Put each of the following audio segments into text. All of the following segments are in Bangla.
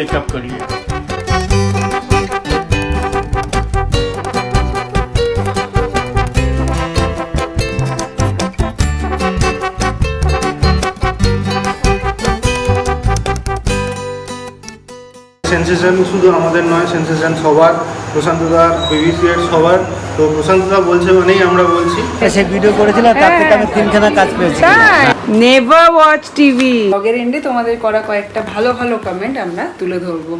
ચેકઅપ કરીએ সেন্সেশন শুধু আমাদের নয় সেন্সেশন সবার প্রশান্তদা বিবিসিএর সবার। তো প্রশান্তদা বলছে মানেই আমরা বলছি। সে ভিডিও করেছিলাম তার থেকে আমি তিনখানা কাজ পেয়েছি। নেভার ওয়াচ টিভি ব্লগের এন্ডে তোমাদের করা কয়েকটা ভালো ভালো কমেন্ট আমরা তুলে ধরবো।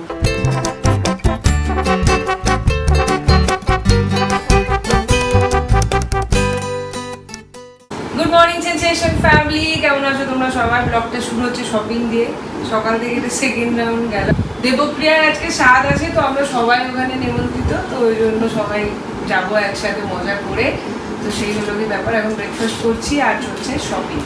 গুড মর্নিং সেন্সেশন ফ্যামিলি কেমন আছো তোমরা সবাই? ব্লগটা শুরু হচ্ছে শপিং দিয়ে। সকাল থেকে এটা সেকেন্ড রাউন্ড গেল। দেবপ্রিয়ার আজকে স্বাদ আছে, তো আমরা সবাই ওখানে নিমন্ত্রিত তো ওই জন্য সবাই যাব একসাথে মজা করে। তো সেই হলো ব্যাপার, এখন ব্রেকফাস্ট করছি আর চলছে শপিং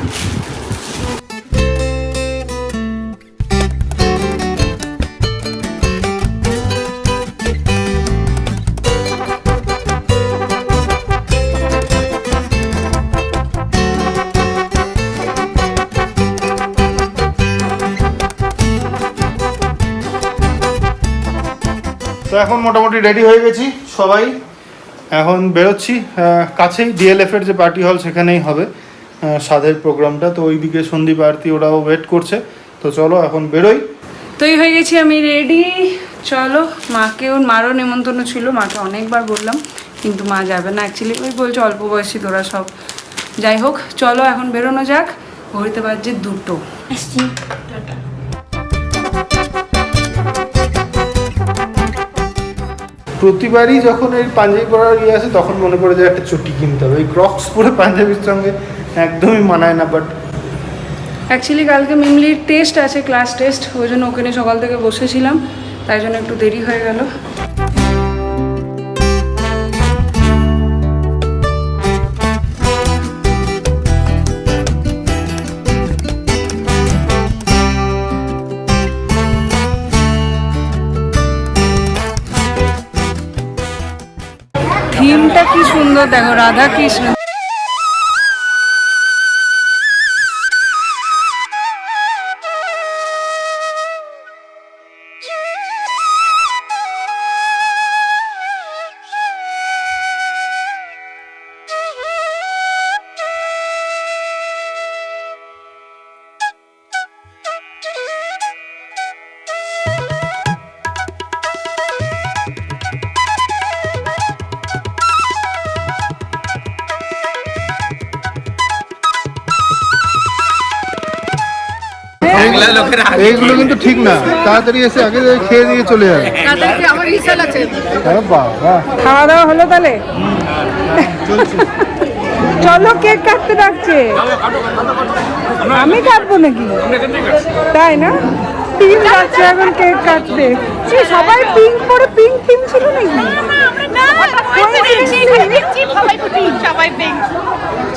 তো এখন মোটামুটি রেডি হয়ে গেছি সবাই। এখন বেরোচ্ছি। কাছেই ডিএলএফ এর যে পার্টি হল সেখানেই হবে সাধের প্রোগ্রামটা তো ওইদিকে সন্দীপ আরতি ওরাও ওয়েট করছে। তো চলো এখন বেরোই। তো এই হয়ে গেছি আমি রেডি চলো মাকে ওর মারও নেমন্তন্ন ছিল মাকে অনেকবার বললাম কিন্তু মা যাবে না অ্যাকচুয়ালি ওই বলছে অল্প বয়সী তোরা সব। যাই হোক চলো এখন বেরোনো যাক। ঘড়িতে বাজছে দুটো। প্রতিবারই যখন এই পাঞ্জাবি পরার ইয়ে আসে, তখন মনে পড়ে যায় একটা চটি কিনতে হবে। এই ক্রক্স পরে পাঞ্জাবির সঙ্গে একদমই মানায় না বাট অ্যাকচুয়ালি কালকে মিমলির টেস্ট আছে ক্লাস টেস্ট ওই জন্য ওখানে সকাল থেকে বসেছিলাম, তাই জন্য একটু দেরি হয়ে গেল। কি সুন্দর দেখো এইগুলো কিন্তু ঠিক না। তাড়াতাড়ি এসে আগে খেয়ে দিয়ে চলে যাবে। খাওয়া দাওয়া হলো তাহলে? চলো কেক কাটতে ডাকছে। আমি কাটবো নাকি? তাই না? টিম যাচ্ছে এখন কেক কাটতে সবাই পিঙ্ক পরে পিঙ্ক টিম ছিল নাকি?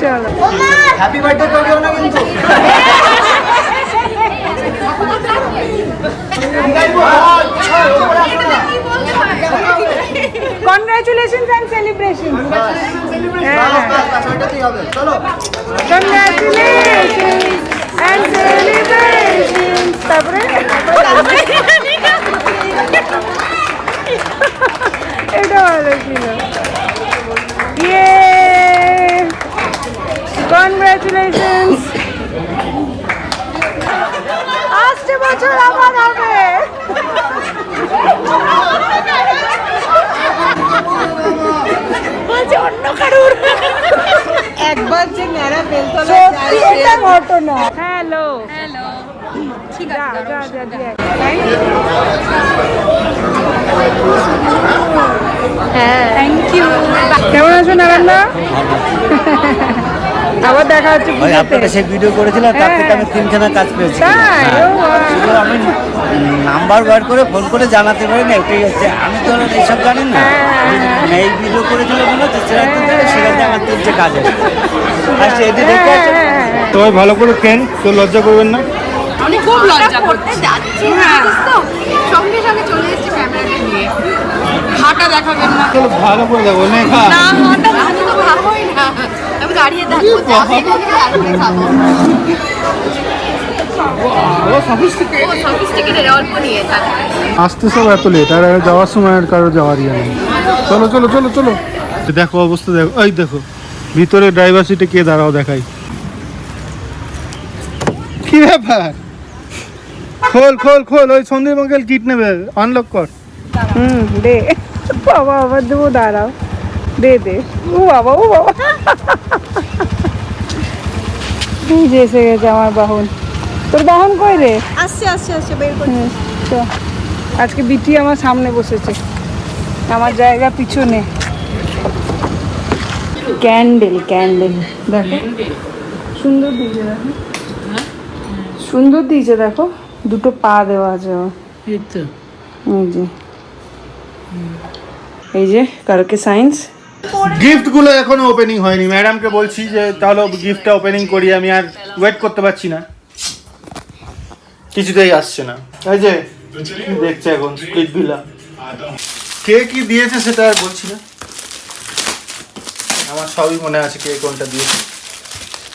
চলো। হ্যাপি বার্থডে করিও না কিন্তু? কনগ্রাচুলেশনস এন্ড সেলিব্রেশন তারপরে এটা ভালো ছিল ইয়ে কনগ্রাচুলেশনস আসছে বছর আমার হবে। বলছে অন্য কারুর। একবার যে ন্যাড়া বেলতলা এটা ঘটনা। হ্যালো। হ্যালো। ঠিক আছে যা যা যা হ্যাঁ। থ্যাংক ইউ কেমন আছো নারায়ণদা? আবার দেখা হচ্ছে ওই আপনারা সে ভিডিও করেছিলাম তার থেকে আমি তিনখানা কাজ পেয়েছি? হ্যাঁ। শুধু আমি নাম্বার বার করে ফোন করে জানাতে পারি না এটাই হচ্ছে। আমি তো আর এইসব জানি না। মানে এই ভিডিও করেছিল মনে হচ্ছে সেরকম থেকে সেখানে আমার তিনটে কাজ আছে। আর সেটি দেখে আছে সবাই ভালো করে কেন? তো লজ্জা করবেন না? আমি খুব লজ্জা করতে যাচ্ছি তো? সঙ্গে সঙ্গে চলে এসেছি ক্যামেরাটা নিয়ে। হাঁটা দেখাবেন না ভালো করে দেখো না হাঁটা আমি তো ভাবোই না। আমি দাঁড়িয়ে থাকব দাঁড়িয়ে খাব আসতে সব এত লেট আর যাওয়ার সময় আর কারও যাওয়ার ইয়ে নেই চলো চলো চলো চলো দেখো অবস্থা দেখো এই দেখো ভিতরে ড্রাইভার সিটে কে দাঁড়াও দেখাই কি ব্যাপার? খোল খোল খোল ওই সন্দীপ মঙ্গল কিট নেবে। আনলক কর। হুম দে। বাবা আবার দেবো দাঁড়াও। দে দে। ও বাবা ও বাবা। যে এসে গেছে আমার বাহন। তোর বাহন কই রে? আসছে আসছে আসছে বের করে হুম, চ। আজকে বিটি আমার সামনে বসেছে। আমার জায়গা পিছনে। Candle candle. দেখো। সুন্দর দিয়েছে দেখো। সুন্দর দিয়েছে দেখো। দুটো পা দেওয়া আছে আমার। এই যে। এই যে কালকে সায়েন্স গিফটগুলো এখনও ওপেনিং হয়নি। ম্যাডামকে বলছি যে তাহলে গিফটটা ওপেনিং করি আমি আর ওয়েট করতে পারছি না। কিছুতেই আসছে না। এই যে দেখছে এখন স্পিড বিলা কে কি দিয়েছে সেটা আর বলছি না। আমার সবই মনে আছে কে কোনটা দিয়েছে।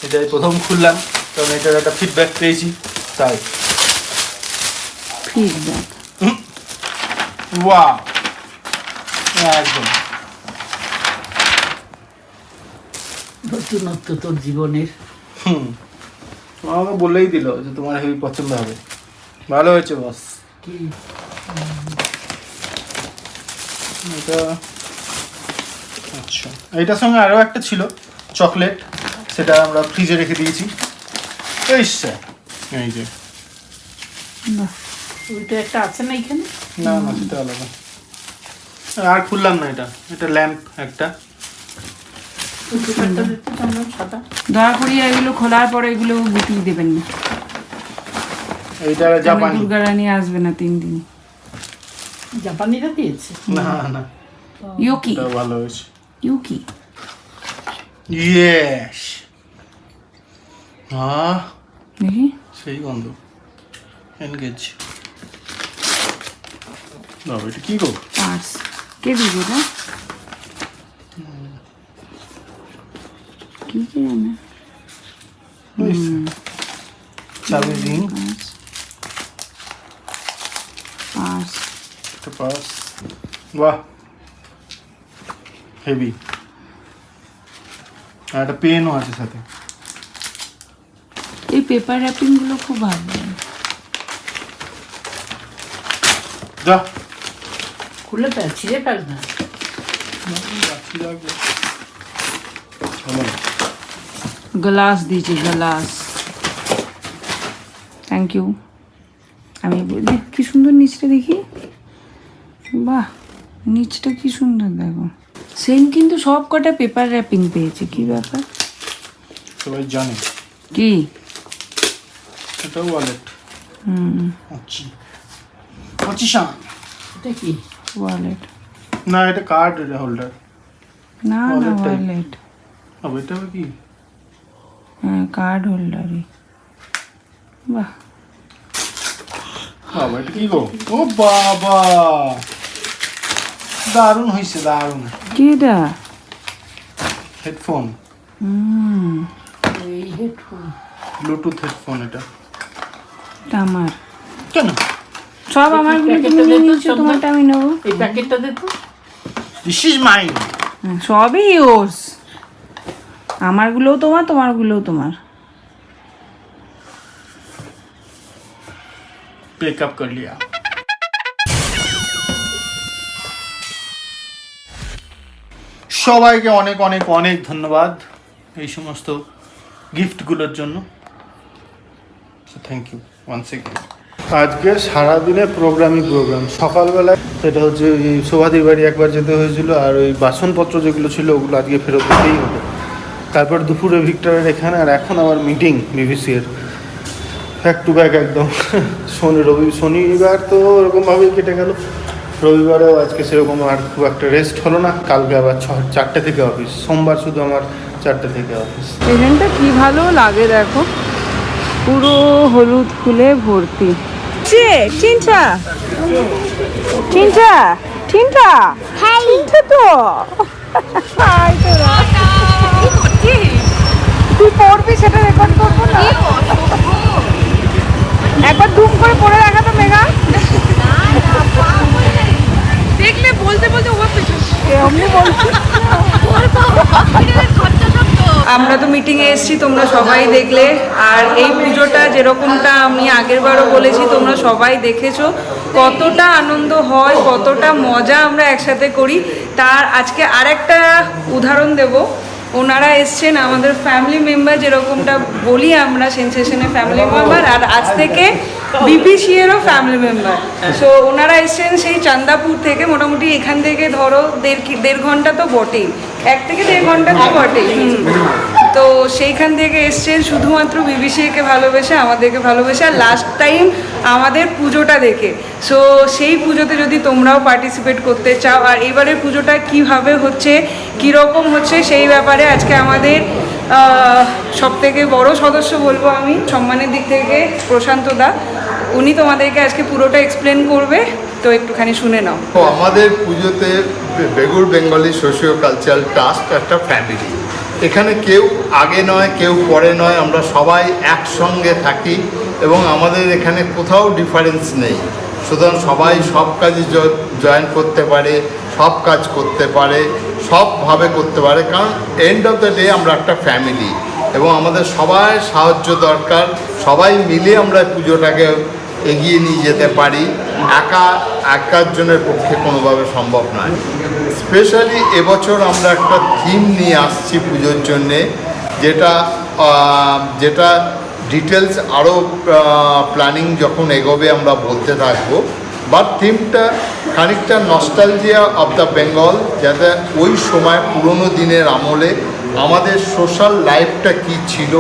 এটাই প্রথম খুললাম। কারণ এটার একটা ফিডব্যাক পেয়েছি। তাই। ফিডব্যাক ওয়া একদম। নতুনত্ব তোর জীবনের। হুম। আমাকে বললেই দিল যে তোমার হেভি পছন্দ হবে। ভালো হয়েছে বস কি? এটা আচ্ছা। এইটার সঙ্গে আরও একটা ছিল চকলেট। সেটা আমরা ফ্রিজে রেখে দিয়েছি। এই স্যার এই যে। ওইটা একটা আছে না এখানে? না না সেটা আলাদা। আর খুললাম না এটা। এটা ল্যাম্প একটা ওই পেপারটা দেখতে আমরা সাদা দয়া করিয়া এগুলো খোলার পরে এগুলো গুটিয়ে দেবেন না। এইটা জাপানি। দুর্গা রানী আসবে না তিন দিন? জাপানিরা দিয়েছে? না না। ইউকি। ভালো হয়েছে। ইউকি। ইয়েস। আহ দেখি। সেই গন্ধ। এনগেজ। বাবা এটা কি গো? পার্স। কে দিবে এটা? কি জানে চাবি রিং পার্স একটা পার্স বাহ হেভি আর একটা পেনও আছে সাথে এই পেপার র্যাপিংগুলো খুব ভালো যা খুলে ফেল ছিঁড়ে ফেল না গ্লাস দিয়েছে গ্লাস থ্যাংক ইউ আমি বলি, দেখ কি সুন্দর নিচটা দেখি। বাহ নিচটা কি সুন্দর দেখো। সেম কিন্তু সব কটা পেপার র্যাপিং পেয়েছে কি ব্যাপার? সবাই জানে। কি? এটা ওয়ালেট হুম। আচ্ছা। আচ্ছা এটা কি? ওয়ালেট না এটা কার্ড হোল্ডার না না. ওয়ালেট আবার এটা কি? হ্যাঁ কার্ড হোল্ডারে বাহ। বাবা এটা কি গো? ও বাবা! দারুণ হয়েছে দারুণ। কি এটা? হেডফোন। হুম। এই হেডফোন। ব্লুটুথ হেডফোন এটা। এটা আমার। কেন? সব আমার তুমি নিয়েছো তোমারটা আমি নেব। এই প্যাকেটটা দে তো। দিস ইজ মাইন্ড হ্যাঁ, সবই ইয়োর্স আমারগুলোও তোমার তোমারগুলোও তোমার पिकअप कर लिया সবাইকে অনেক অনেক অনেক ধন্যবাদ এই সমস্ত গিফটগুলোর জন্য থ্যাংক ইউ ওয়ান্স এগেন আজকে সারাদিনে প্রোগ্রামই প্রোগ্রাম সকালবেলায় সেটা হচ্ছে ওই শোভাদির বাড়ি একবার যেতে হয়েছিল আর ওই বাসনপত্র যেগুলো ছিল ওগুলো আজকে ফেরত দিতেই হতো তারপর দুপুরে ভিক্টরের এখানে আর এখন আমার মিটিং বিবিসি এর। ব্যাক টু ব্যাক একদম। শনি রবি শনিবার তো ওরকমভাবেই কেটে গেল। রবিবারেও আজকে সেরকম আর খুব একটা রেস্ট হলো না। কালকে আবার ছ চারটে থেকে অফিস সোমবার শুধু আমার চারটে থেকে অফিস এখানটা কি ভালো লাগে দেখো? পুরো হলুদ ফুলে ভর্তি। চে চিনটা চিনটা চিনটা চিনটা তো। হাই তোরা। তুই পড়বি সেটা রেকর্ড করব না। একবার দুম করে পড়ে দেখা তো মেঘা। দেখলে বলতে বলতে ও এমনি বলছি। আমরা তো মিটিংয়ে এসেছি তোমরা সবাই দেখলে। আর এই পুজোটা যেরকমটা আমি আগের বারও বলেছি তোমরা সবাই দেখেছ। কতটা আনন্দ হয় কতটা মজা আমরা একসাথে করি। তার আজকে আরেকটা উদাহরণ দেব। ওনারা এসছেন, আমাদের ফ্যামিলি মেম্বার যেরকমটা বলি আমরা সেন্সেশনের ফ্যামিলি মেম্বার আর আজ থেকে বিপিসিএরও ফ্যামিলি মেম্বার সো ওনারা এসছেন সেই চান্দাপুর থেকে, মোটামুটি এখান থেকে ধরো দেড় দেড় ঘণ্টা তো বটেই। এক থেকে দেড় ঘণ্টা তো হুম। তো সেইখান থেকে এসছেন শুধুমাত্র বিবিসিকে ভালোবেসে, আমাদেরকে ভালোবেসে, আর লাস্ট টাইম আমাদের পুজোটা দেখে সো সেই পুজোতে যদি তোমরাও পার্টিসিপেট করতে চাও, আর এবারের পুজোটা কীভাবে হচ্ছে, কীরকম হচ্ছে, সেই ব্যাপারে আজকে আমাদের সব থেকে বড় সদস্য বলব আমি, সম্মানের দিক থেকে প্রশান্ত দা উনি তোমাদেরকে আজকে পুরোটা এক্সপ্লেন করবে, তো একটুখানি শুনে নাও। তো আমাদের পুজোতে Begur Bengali socio cultural trust একটা ফ্যামিলি এখানে কেউ আগে নয়, কেউ পরে নয়, আমরা সবাই একসঙ্গে থাকি এবং আমাদের এখানে কোথাও ডিফারেন্স নেই। সুতরাং সবাই সব কাজে জয়েন করতে পারে, সব কাজ করতে পারে, সবভাবে করতে পারে, কারণ এন্ড অফ দ্য ডে আমরা একটা ফ্যামিলি এবং আমাদের সবাই সাহায্য দরকার, সবাই মিলে আমরা পুজোটাকে এগিয়ে নিয়ে যেতে পারি, একা একার জনের পক্ষে কোনোভাবে সম্ভব নয়। স্পেশালি এবছর আমরা একটা থিম নিয়ে আসছি পুজোর জন্যে, যেটা যেটা ডিটেলস আরও প্ল্যানিং যখন এগোবে আমরা বলতে থাকব। বাট থিমটা খানিকটা নস্টালজিয়া অফ দ্য বেঙ্গল যাতে ওই সময় পুরনো দিনের আমলে আমাদের সোশ্যাল লাইফটা কি ছিল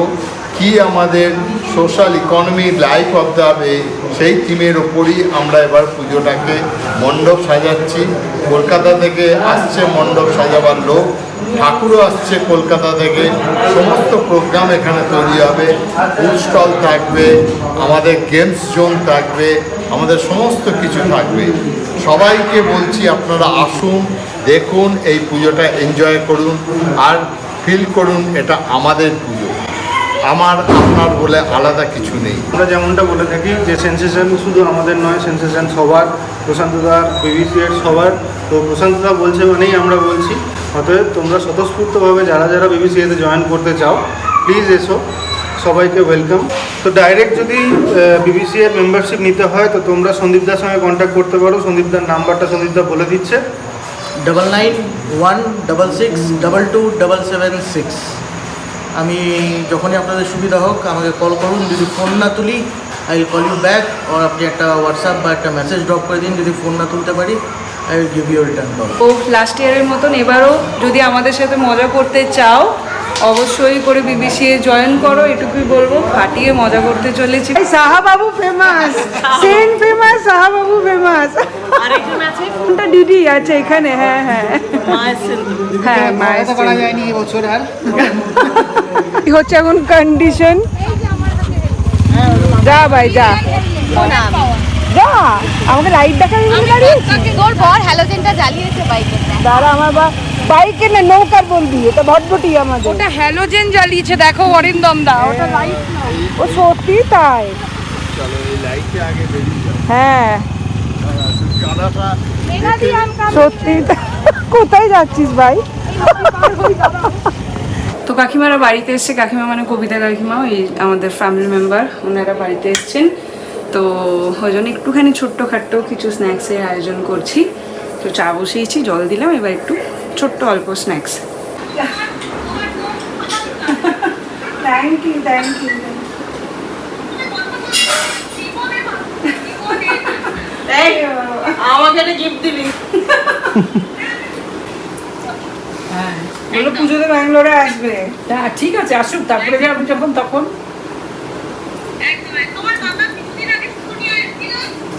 কি আমাদের social economy life of the way সেই থিমের ওপরই আমরা এবার পুজোটাকে মণ্ডপ সাজাচ্ছি। কলকাতা থেকে আসছে মণ্ডপ সাজাবার লোক, ঠাকুরও আসছে কলকাতা থেকে। সমস্ত প্রোগ্রাম এখানে তৈরি হবে। ফুড স্টল থাকবে, আমাদের গেমস জোন থাকবে, আমাদের সমস্ত কিছু থাকবে। সবাইকে বলছি আপনারা আসুন, দেখুন, এই পুজোটা এনজয় করুন, আর ফিল করুন, এটা আমাদের পুজো। আমার আপনার বলে আলাদা কিছু নেই। আমরা যেমনটা বলে থাকি যে সেন্সেশন শুধু আমাদের নয় সেন্সেশন সবার প্রশান্তদার বিবিসি এর সবার। তো প্রশান্তদা বলছে মানেই আমরা বলছি। অতএব তোমরা স্বতঃস্ফূর্তভাবে যারা যারা বিবিসি এতে জয়েন করতে চাও প্লিজ এসো। সবাইকে ওয়েলকাম তো ডাইরেক্ট যদি বিবিসি এর মেম্বারশিপ নিতে হয় তো তোমরা সন্দীপদার সঙ্গে কন্ট্যাক্ট করতে পারো। সন্দীপদার নাম্বারটা সন্দীপদা বলে দিচ্ছে। Double nine one double six double two double seven six আমি যখনই আপনাদের সুবিধা হোক আমাকে কল করুন। যদি ফোন না তুলি I will call you back or আপনি একটা হোয়াটসঅ্যাপ বা একটা মেসেজ ড্রপ করে দিন। যদি ফোন না তুলতে পারি I will give you return call O last ইয়ারের মতন এবারও যদি আমাদের সাথে মজা করতে চাও অবশ্যই করে বিবিসি এ জয়েন করো। এটুকুই বলব ফাটিয়ে মজা করতে চলেছি। সাহা বাবু ফেমাস সেন ফেমাস সাহা বাবু ফেমাস আরেকজন আছে কোনটা দিদি? আছে এখানে হ্যাঁ হ্যাঁ। হ্যাঁ মায়ের করা যায়নি এবছর আর। কি হচ্ছে এখন কন্ডিশন যা ভাই যা। যা আমাকে লাইট দেখা দাঁড়িয়েছি তোর বর হ্যালোজেনটা জ্বালিয়েছে বাইকে দাঁড়া আমার বা বাইকে না নৌকার বলবি এটা ভটভটি আমাদের। ওটা হ্যালোজেন জ্বালিয়েছে দেখো অরিন্দম দা ওটা লাইট ও সত্যি তাই? হ্যাঁ। সত্যি তাই। কোথায় যাচ্ছিস ভাই? তো কাকিমারা বাড়িতে এসছে কাকিমা মানে কবিতা কাকিমা ওই আমাদের ফ্যামিলি মেম্বার ওনারা বাড়িতে এসছেন। তো ওই জন্য একটুখানি ছোট্টখাট্টো কিছু স্ন্যাক্সের আয়োজন করছি। তো চা বসিয়েছি জল দিলাম এবার একটু ছোট্ট অল্প snacks thank you thank you আমাকে গিফট দিবি। বলো পুজোতে ব্যাঙ্গালোরে আসবে। হ্যাঁ ঠিক আছে আসুক তারপরে যাব যখন তখন।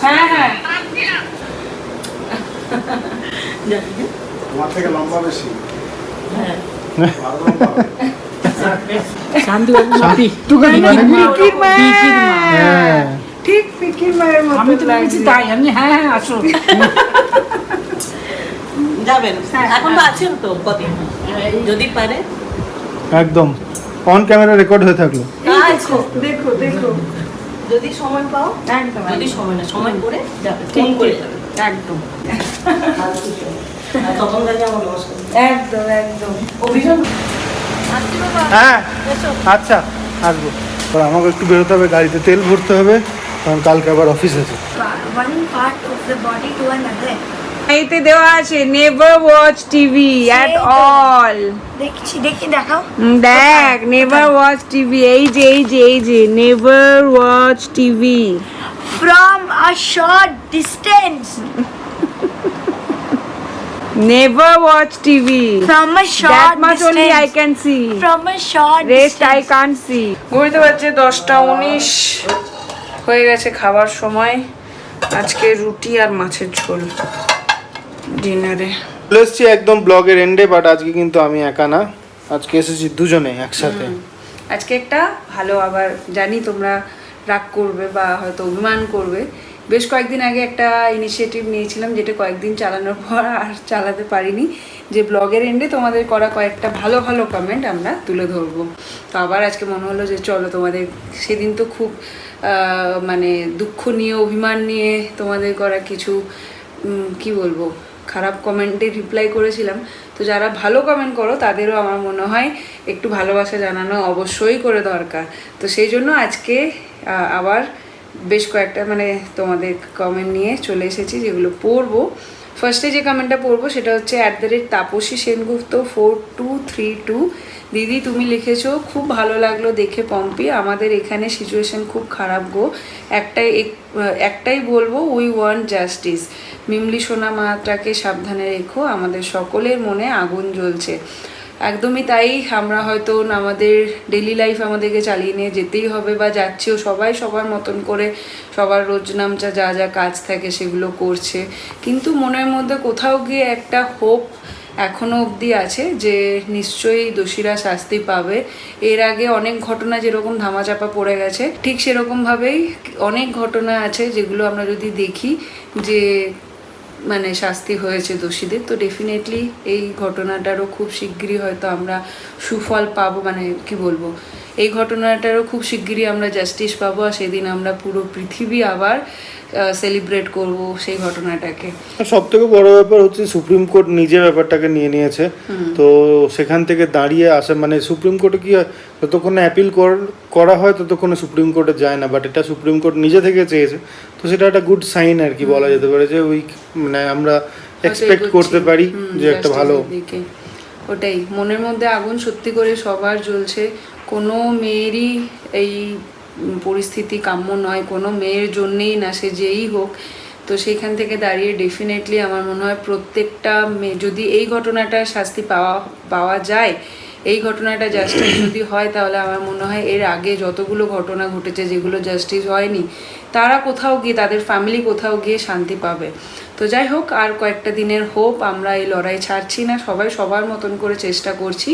হ্যাঁ হ্যাঁ। তোমার থেকে লম্বা বেশি। শান্তিবাবু মাপি পিকির মায়ের হ্যাঁ। ঠিক পিকির মায়ের মতো আমি তো ভেবেছি তাই আমি হ্যাঁ হ্যাঁ আসুন যাবেন। এখন তো আছেন তো কদিন? যদি পারে। একদম। অন ক্যামেরা রেকর্ড হয়ে থাকল। দেখো দেখো দেখো। যদি সময় পাও একদম যদি সময় না সময় করে যাবে ফোন করে যাবে। একদম। তখন কাজে আমার নমস্কার। একদম একদম। অভিযোগ হ্যাঁ। আচ্ছা আসব। তো আমাকে একটু বেরোতে হবে গাড়িতে তেল ভরতে হবে কারণ কালকে আবার অফিস আছে। এতে দেওয়া আছে never watch TV at all দেখছি দেখি দেখাও। দেখ নেভার ওয়াচ টিভি এই যে এই যে এই যে never watch TV from a short distance never watch TV from a short can see from a short rest I distance. সি ঘুরতে পারছে দশটা উনিশ। হয়ে গেছে খাবার সময়। আজকে রুটি আর মাছের ঝোল। ডিনারে। চলে এসছি একদম ব্লগের এন্ডে বাট আজকে কিন্তু আমি একা না। আজকে এসেছি দুজনে একসাথে। আজকে একটা ভালো আবার জানি তোমরা রাগ করবে বা হয়তো অভিমান করবে। বেশ কয়েকদিন আগে একটা ইনিশিয়েটিভ নিয়েছিলাম যেটা কয়েকদিন চালানোর পর আর চালাতে পারিনি। যে ব্লগের এন্ডে তোমাদের করা কয়েকটা ভালো ভালো কমেন্ট আমরা তুলে ধরবো। তো আবার আজকে মনে হলো যে চলো তোমাদের সেদিন তো খুব মানে দুঃখ নিয়ে অভিমান নিয়ে তোমাদের করা কিছু কি বলব? খারাপ কমেন্টে রিপ্লাই করেছিলাম। তো যারা ভালো কমেন্ট করো, তাদেরও আমার মনে হয় একটু ভালোবাসা জানানো অবশ্যই করে দরকার। তো সেই জন্য আজকে আবার বেশ কয়েকটা মানে তোমাদের কমেন্ট নিয়ে চলে এসেছি, যেগুলো পড়ব। ফার্স্টে যে কমেন্টটা পড়ব, সেটা হচ্ছে at the rate Tapasi Sengupta four two three two দিদি, তুমি লিখেছো, খুব ভালো লাগল দেখে পম্পি। আমাদের এখানে সিচুয়েশন খুব খারাপ গো। একটাই এক- একটাই বলব উই ওয়ান্ট জাস্টিস মিমলি সোনা মাত্রাকে সাবধানে রেখো, আমাদের সকলের মনে আগুন জ্বলছে। একদমই তাই। আমরা হয়তো আমাদের ডেলি লাইফ আমাদেরকে চালিয়ে নিয়ে যেতেই হবে বা যাচ্ছেও সবাই সবার মতন করে সবার রোজ নামচা যা যা কাজ থাকে সেগুলো করছে। কিন্তু মনের মধ্যে কোথাও গিয়ে একটা হোপ এখনও অবধি আছে যে নিশ্চয়ই দোষীরা শাস্তি পাবে। এর আগে অনেক ঘটনা যেরকম ধামাচাপা পড়ে গেছে, ঠিক সেরকমভাবেই অনেক ঘটনা আছে যেগুলো আমরা যদি দেখি যে মানে শাস্তি হয়েছে দোষীদের, তো ডেফিনেটলি এই ঘটনাটারও খুব শিগগিরই হয়তো আমরা সুফল পাবো মানে কি বলব, এই ঘটনাটারও খুব শিগগিরই আমরা জাস্টিস পাবো, আর সেদিন আমরা পুরো পৃথিবী আবার সেলিব্রেট করব সেই ঘটনাটাকে। সব থেকে বড় ব্যাপার হচ্ছে সুপ্রিম কোর্ট নিজে ব্যাপারটাকে নিয়ে নিয়েছে। তো সেখান থেকে দাঁড়িয়ে আসে মানে সুপ্রিম কোর্টে কি হয় যতক্ষণে অ্যাপিল করা হয় ততক্ষণে সুপ্রিম কোর্টে যায় না বাট এটা সুপ্রিম কোর্ট নিজে থেকে চেয়েছে। তো সেটা একটা গুড সাইন আর কি বলা যেতে পারে যে ওই মানে আমরা এক্সপেক্ট করতে পারি যে একটা ভালো ওটাই। মনের মধ্যে আগুন সত্যি করে সবার জ্বলছে। কোনো মেয়েরই এই পরিস্থিতি কাম্য নয়, কোনো মেয়ের জন্যেই না, সে যেই হোক। তো সেইখান থেকে দাঁড়িয়ে ডেফিনেটলি আমার মনে হয় প্রত্যেকটা মেয়ে, যদি এই ঘটনাটার শাস্তি পাওয়া পাওয়া যায়, এই ঘটনাটা জাস্টিস যদি হয়, তাহলে আমার মনে হয় এর আগে যতগুলো ঘটনা ঘটেছে, যেগুলো জাস্টিস হয়নি, তারা কোথাও গিয়ে, তাদের ফ্যামিলি কোথাও গিয়ে শান্তি পাবে। তো যাই হোক, আর কয়েকটা দিনের হোপ আমরা এই লড়াই ছাড়ছি না। সবাই সবার মতন করে চেষ্টা করছি।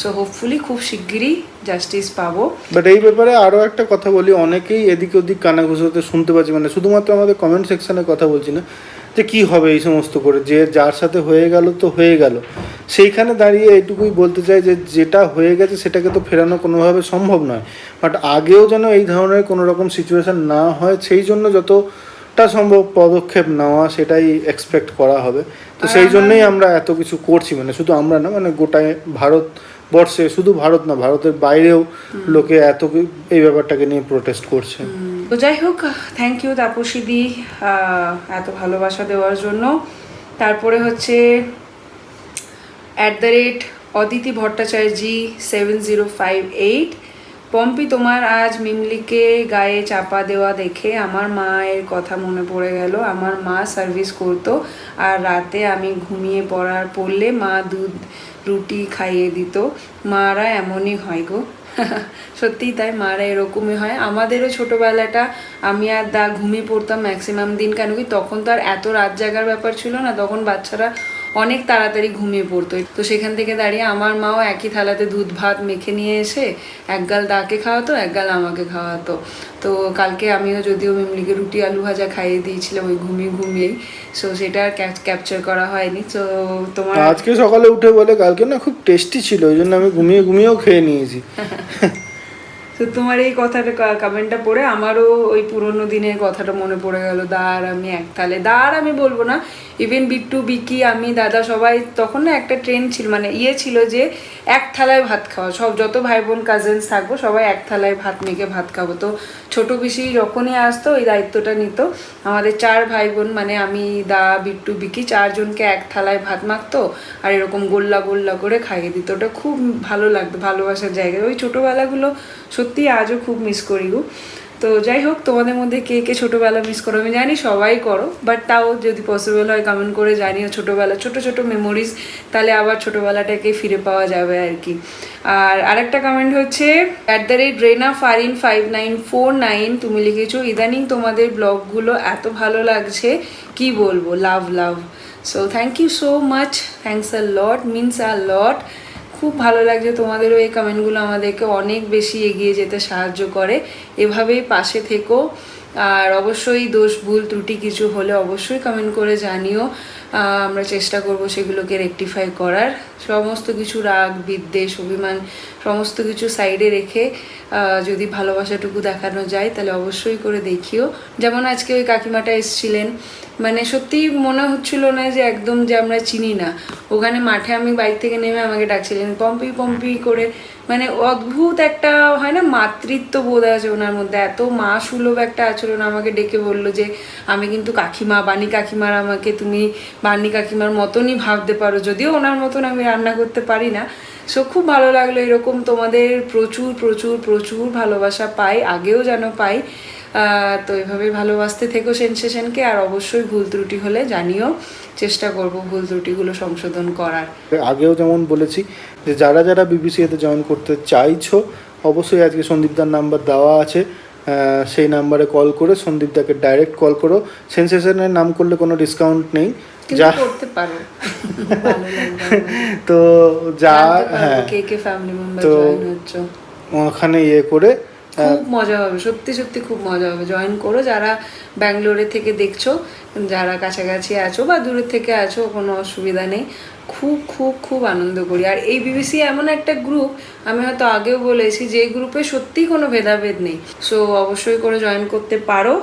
সো হোপফুলি খুব শিগগিরই জাস্টিস পাবো। বাট এই ব্যাপারে আরও একটা কথা বলি অনেকেই এদিক ওদিক কানাঘুষোতে শুনতে পাচ্ছি মানে শুধুমাত্র আমাদের কমেন্ট সেকশনে কথা বলছি না যে কি হবে এই সমস্ত করে যে যার সাথে হয়ে গেল তো হয়ে গেল। সেইখানে দাঁড়িয়ে এইটুকুই বলতে চাই যে যেটা হয়ে গেছে সেটাকে তো ফেরানো কোনোভাবে সম্ভব নয়। বাট আগেও যেন এই ধরনের কোনো রকম সিচুয়েশন না হয় সেই জন্য যতটা সম্ভব পদক্ষেপ নেওয়া সেটাই এক্সপেক্ট করা হবে। তো সেই জন্যই আমরা এত কিছু করছি মানে শুধু আমরা না মানে গোটায় ভারত বর্ষে শুধু ভারত না ভারতের বাইরেও লোকে এত এই ব্যাপারটাকে নিয়ে প্রোটেস্ট করছে। তো যাই হোক থ্যাংক ইউ তাপসীদি এত ভালোবাসা দেওয়ার জন্য। তারপরে হচ্ছে at the rate Aditi Bhattacharya ji seven zero five eight Pompi তোমার আজ মিমলিকে গায়ে চাপা দেওয়া দেখে আমার মায়ের কথা মনে পড়ে গেল। আমার মা সার্ভিস করতো আর রাতে আমি ঘুমিয়ে পড়ার পড়লে মা দুধ রুটি খাইয়ে দিত। মারা এমনই হয় গো। সত্যিই তাই, মারা এরকমই হয়। আমাদেরও ছোটোবেলাটা আমি আর দা ঘুমিয়ে পড়তাম ম্যাক্সিমাম দিন, কেন কি তখন তো আর এত রাত জাগার ব্যাপার ছিল না। তখন বাচ্চারা অনেক তাড়াতাড়ি ঘুমিয়ে পড়তো। তো সেখান থেকে দাঁড়িয়ে আমার মাও একই থালাতে দুধ ভাত মেখে নিয়ে এসে একগাল দাকে খাওয়াতো একগাল আমাকে খাওয়াতো। তো কালকে আমিও যদিও মিমলিকে রুটি আলু ভাজা খাইয়ে দিয়েছিলাম ওই ঘুমিয়ে ঘুমিয়েই সো সেটা আর ক্যাপচার করা হয়নি। তো তোমার আজকে সকালে উঠে বলে কালকে না খুব টেস্টি ছিল ওই জন্য আমি ঘুমিয়ে ঘুমিয়েও খেয়ে নিয়েছি। তো তোমার এই কথাটা কমেন্টটা পড়ে আমারও ওই পুরোনো দিনের কথাটা মনে পড়ে গেল দা আর আমি এক তালে দা আর আমি বলব না ইভেন বিট্টু, বিকি, আমি, দাদা, সবাই তখন না একটা ট্রেন্ড ছিল মানে ইয়ে ছিল যে এক থালায় ভাত খাওয়া, সব যত ভাই বোন কাজেন্স থাকব, সবাই এক থালায় ভাত মেখে ভাত খাব। তো ছোটো পিসি যখনই আসতো, ওই দায়িত্বটা নিত। আমাদের চার ভাই বোন মানে আমি, দা, বিট্টু, বিকি, চারজনকে এক থালায় ভাত মাখতো আর এরকম গোল্লা গোল্লা করে খাইয়ে দিত। ওটা খুব ভালো লাগতো, ভালোবাসার জায়গা। ওই ছোটোবেলাগুলো সত্যি আজও খুব মিস করি গো। তো যাই হোক, তোমাদের মধ্যে কে কে ছোটোবেলা মিস করো, আমি জানি সবাই করো বাট তাও যদি পসিবল হয় কমেন্ট করে জানিও ছোটোবেলা, ছোট ছোট মেমোরিজ তাহলে আবার ছোটোবেলাটাকে ফিরে পাওয়া যাবে আর কি। আর আরেকটা কমেন্ট হচ্ছে at the rate Rena Farin five nine four nine তুমি লিখেছো, ইদানিং তোমাদের ব্লগগুলো এত ভালো লাগছে, কি বলব? Love love so thank you so much thanks a lot means a lot খুব ভালো লাগছে। তোমাদেরও এই কমেন্টগুলো আমাদেরকে অনেক বেশি এগিয়ে যেতে সাহায্য করে। এভাবেই পাশে থেকো। আর অবশ্যই দোষ, ভুল, ত্রুটি কিছু হলে অবশ্যই কমেন্ট করে জানিও। আমরা চেষ্টা করব সেগুলোকে রেকটিফাই করার। সমস্ত কিছু রাগ, বিদ্বেষ, অভিমান, সমস্ত কিছু সাইডে রেখে যদি ভালোবাসাটুকু দেখানো যায়, তাহলে অবশ্যই করে দেখিও। যেমন আজকে ওই কাকিমাটা এসছিলেন। মানে সত্যি মনে হচ্ছিল না যে একদম যে আমরা চিনি না। ওখানে মাঠে আমি বাইক থেকে নেমে আমাকে ডাকছিলেন, পম্পি পম্পি করে মানে অদ্ভুত একটা হয় না? মাতৃত্ব বোধ আছে ওনার মধ্যে। এত মা সুলভ একটা আচরণ আমাকে ডেকে বলল যে, আমি কিন্তু কাকিমা, বাণী কাকিমার আমাকে তুমি বাণী কাকিমার মতনই ভাবতে পারো। যদিও ওনার মতন আমি রান্না করতে পারি না। সো খুব ভালো লাগল এরকম তোমাদের প্রচুর প্রচুর প্রচুর ভালোবাসা পাই, আগেও যেন পাই। তো এভাবে ভালোবাসতে থেকো সেনসেশনকে আর অবশ্যই ভুল ত্রুটি হলে জানিও চেষ্টা করব ভুল ত্রুটিগুলো সংশোধন করার। আগেও যেমন বলেছি যে যারা যারা বিবিসিএতে জয়েন করতে চাইছো অবশ্যই আজকে সন্দীপদার নাম্বার দেওয়া আছে। সেই নাম্বারে কল করে সন্দীপদাকে ডাইরেক্ট কল করো। সেন্সেশনের নাম করলে কোনো ডিসকাউন্ট নেই। যা করতে পারো। তো যা হ্যাঁ। কে কে ফ্যামিলি মেম্বার তো- জয়েন হচ্ছে। ওখানে ইয়ে করে খুব মজা হবে সত্যি সত্যি খুব মজা হবে। জয়েন করো যারা ব্যাঙ্গালোরে থেকে দেখছ যারা কাছাকাছি আছো বা দূরের থেকে আছো কোনো অসুবিধা নেই। খুব খুব খুব আনন্দ করি। আর এই বিবিসি এমন একটা গ্রুপ আমি হয়তো আগেও বলেছি যে গ্রুপে সত্যিই কোনো ভেদাভেদ নেই। সো অবশ্যই করে জয়েন করতে পারো।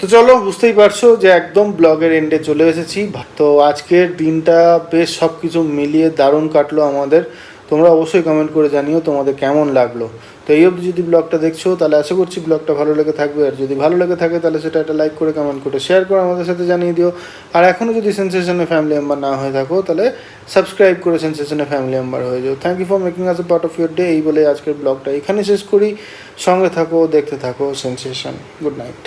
তো চলো বুঝতেই পারছ যে একদম ব্লগের এন্ডে চলে এসেছি। তো আজকের দিনটা বেশ সব কিছু মিলিয়ে দারুণ কাটলো আমাদের। তোমরা অবশ্যই কমেন্ট করে জানিও তোমাদের কেমন লাগল। তো এই অবধি যদি ব্লগটা দেখছ, তাহলে আশা করছি ব্লগটা ভালো লেগে থাকবে। আর যদি ভালো লেগে থাকে, তাহলে সেটা একটা লাইক করে কমেন্ট করে শেয়ার করে আমাদের সাথে জানিয়ে দিও। আর এখনও যদি সেন্সেশনে ফ্যামিলি মেম্বার না হয়ে থাকো, তাহলে সাবস্ক্রাইব করে সেন্সেশনে ফ্যামিলি মেম্বার হয়ে যাও। Thank you for making us a part of your day এই বলে আজকের ব্লগটা এখানে শেষ করি। সঙ্গে থাকো, দেখতে থাকো সেন্সেশন গুড নাইট